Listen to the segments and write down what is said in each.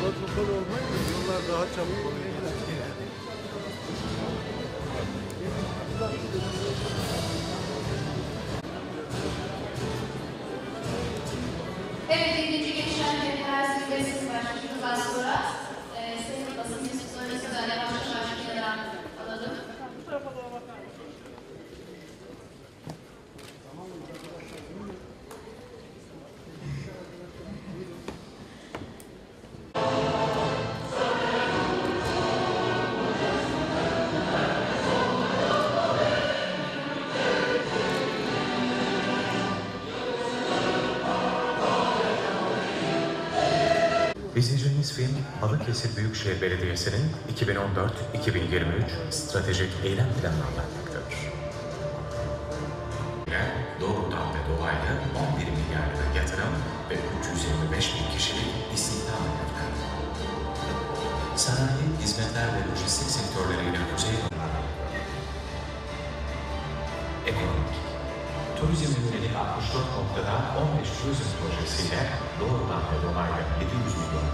Protokol olmayınca yollar daha çabuk. Evet, ikinci geçen federasyon İzleyeceğiniz film Balıkesir Büyükşehir Belediyesi'nin 2014-2023 stratejik eylem planını anlatmaktadır. Doğrudan ve dolaylı 11 milyar lira yatırım ve 325 bin kişilik istihdam hedefler. Sanayi, hizmetler ve lojistik sektörleriyle kuzey Turizme yönelik 64 noktada 15 turizm projesiyle doğrudan ve dolaylı 700 milyon.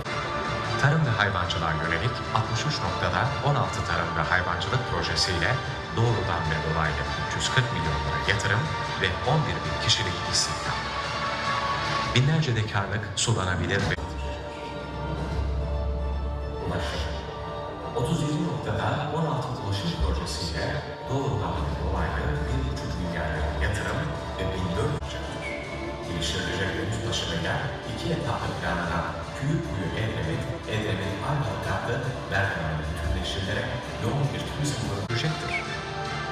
Tarım ve hayvancılığa yönelik 63 noktada 16 tarım ve hayvancılık projesiyle doğrudan ve dolaylı 340 milyon lira yatırım ve 11 bin kişilik istihdam. Binlerce dekarlık sulanabilir ve ulaşım. 37 noktada 16 ulaşım projesiyle doğrudan ve dolaylı 1,5 lira yatırım ve 1400 geliştirilecek deniz taşımayla iki etaplı planlanan Kuyukuyu Edremit, Edremit Ayvalık katlı Berkemen'de bütünleştirilerek yoğun bir turizm projesidir.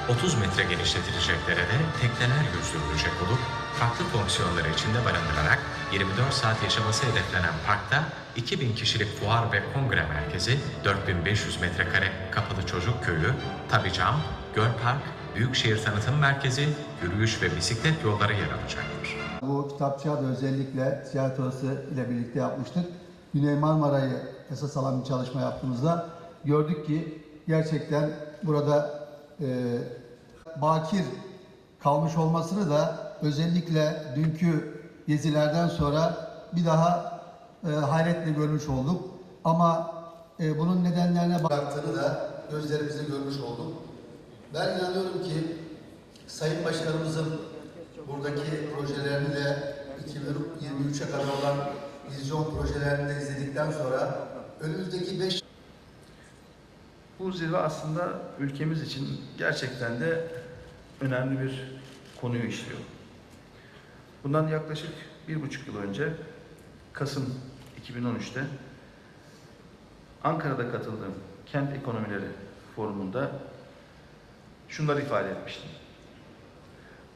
30 metre genişletilecek derede tekneler yüzdürülecek olup farklı fonksiyonları içinde barındırarak 24 saat yaşaması hedeflenen parkta 2000 kişilik fuar ve kongre merkezi, 4500 metrekare kapalı çocuk köyü, tabi cam, göl park, büyükşehir tanıtım merkezi, yürüyüş ve bisiklet yolları yer alacaktır. Bu kitapçığa da özellikle ticaret ile birlikte yapmıştık. Güney Marmara'yı esas alan bir çalışma yaptığımızda gördük ki gerçekten burada e, bakir kalmış olmasını da özellikle dünkü gezilerden sonra bir daha e, hayretle görmüş olduk. Ama e, bunun nedenlerine baktığını da gözlerimizle görmüş olduk. Ben inanıyorum ki Sayın Başkanımızın buradaki projelerini de 2023'e kadar olan vizyon projelerini de izledikten sonra önümüzdeki 5 Bu zirve aslında ülkemiz için gerçekten de önemli bir konuyu işliyor. Bundan yaklaşık bir buçuk yıl önce Kasım 2013'te Ankara'da katıldığım Kent Ekonomileri Forumu'nda şunları ifade etmiştim.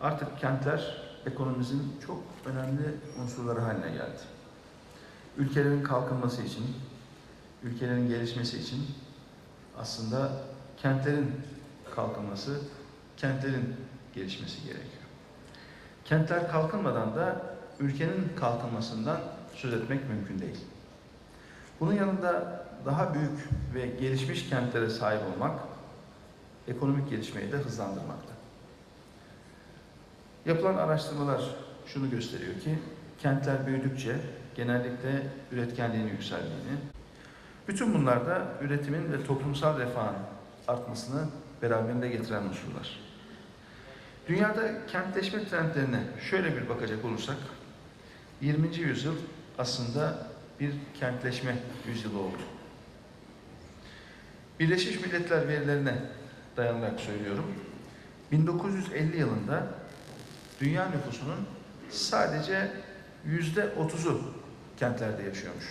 Artık kentler ekonomimizin çok önemli unsurları haline geldi. Ülkelerin kalkınması için, ülkelerin gelişmesi için aslında kentlerin kalkınması, kentlerin gelişmesi gerekiyor. Kentler kalkınmadan da ülkenin kalkınmasından söz etmek mümkün değil. Bunun yanında daha büyük ve gelişmiş kentlere sahip olmak, ekonomik gelişmeyi de hızlandırmakta. Yapılan araştırmalar şunu gösteriyor ki, kentler büyüdükçe genellikle üretkenliğin yükseldiğini, bütün bunlar da üretimin ve toplumsal refahın artmasını beraberinde getiren unsurlar. Dünyada kentleşme trendlerine şöyle bir bakacak olursak, 20. yüzyıl aslında bir kentleşme yüzyılı oldu. Birleşmiş Milletler verilerine dayanarak söylüyorum. 1950 yılında dünya nüfusunun sadece yüzde 30'u kentlerde yaşıyormuş.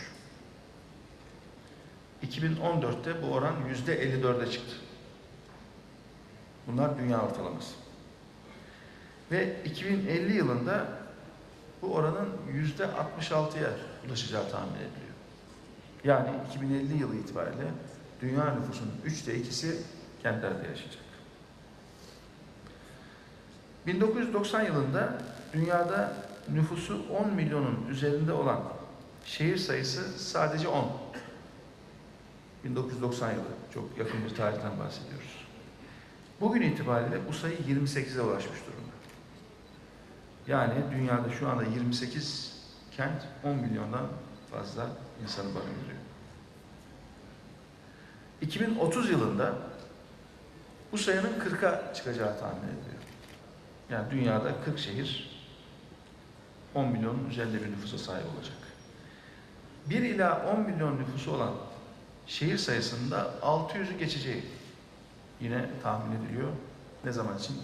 2014'te bu oran yüzde 54'e çıktı. Bunlar dünya ortalaması. Ve 2050 yılında bu oranın yüzde 66'ya ulaşacağı tahmin ediliyor. Yani 2050 yılı itibariyle dünya nüfusunun üçte ikisi kentlerde yaşayacak. 1990 yılında dünyada nüfusu 10 milyonun üzerinde olan şehir sayısı sadece 10. 1990 yılı. Çok yakın bir tarihten bahsediyoruz. Bugün itibariyle bu sayı 28'e ulaşmış durumda. Yani dünyada şu anda 28 kent 10 milyondan fazla insanı barındırıyor. 2030 yılında bu sayının 40'a çıkacağı tahmin ediliyor. Yani dünyada 40 şehir 10 milyonun üzerinde bir nüfusa sahip olacak. 1 ila 10 milyon nüfusu olan şehir sayısında 600'ü geçeceği yine tahmin ediliyor. Ne zaman için?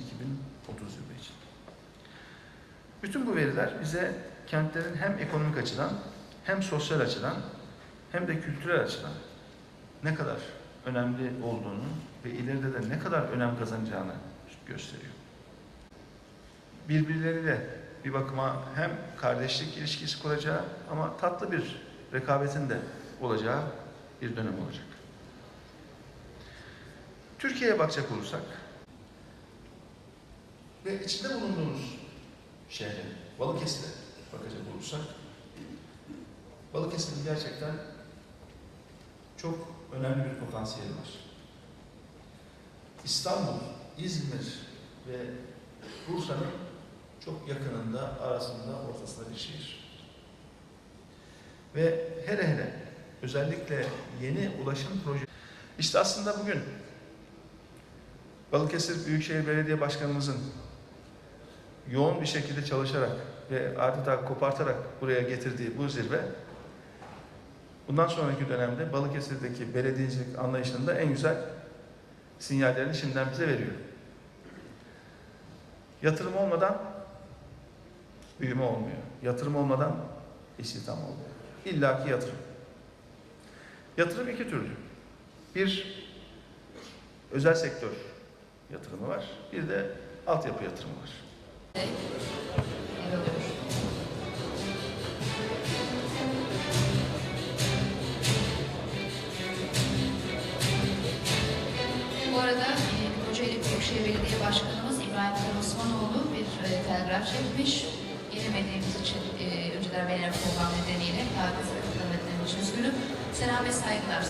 2030 yılı için. Bütün bu veriler bize kentlerin hem ekonomik açıdan hem sosyal açıdan hem de kültürel açıdan ne kadar önemli olduğunu ve ileride de ne kadar önem kazanacağını gösteriyor. Birbirleriyle bir bakıma hem kardeşlik ilişkisi kuracağı ama tatlı bir rekabetin de olacağı bir dönem olacak. Türkiye'ye bakacak olursak ve içinde bulunduğumuz şehre, Balıkesir'e bakacak olursak Balıkesir'in gerçekten çok önemli bir potansiyeli var. İstanbul, İzmir ve Bursa'nın çok yakınında, arasında, ortasında bir şehir. Ve hele hele özellikle yeni ulaşım proje. İşte aslında bugün Balıkesir Büyükşehir Belediye Başkanımızın yoğun bir şekilde çalışarak ve adeta kopartarak buraya getirdiği bu zirve bundan sonraki dönemde Balıkesir'deki belediyecilik anlayışının da en güzel sinyallerini şimdiden bize veriyor. Yatırım olmadan büyüme olmuyor. Yatırım olmadan istihdam olmuyor. İlla ki yatırım. Yatırım iki türlü. Bir, özel sektör yatırımı var. Bir de altyapı yatırımı var. yer Büyükşehir Belediye Başkanımız İbrahim Karosmanoğlu bir e, telgraf çekmiş. Gelemediğimiz için e, önceden verilen program nedeniyle davetimize katılamadığım için üzgünüm. Selam ve saygılar.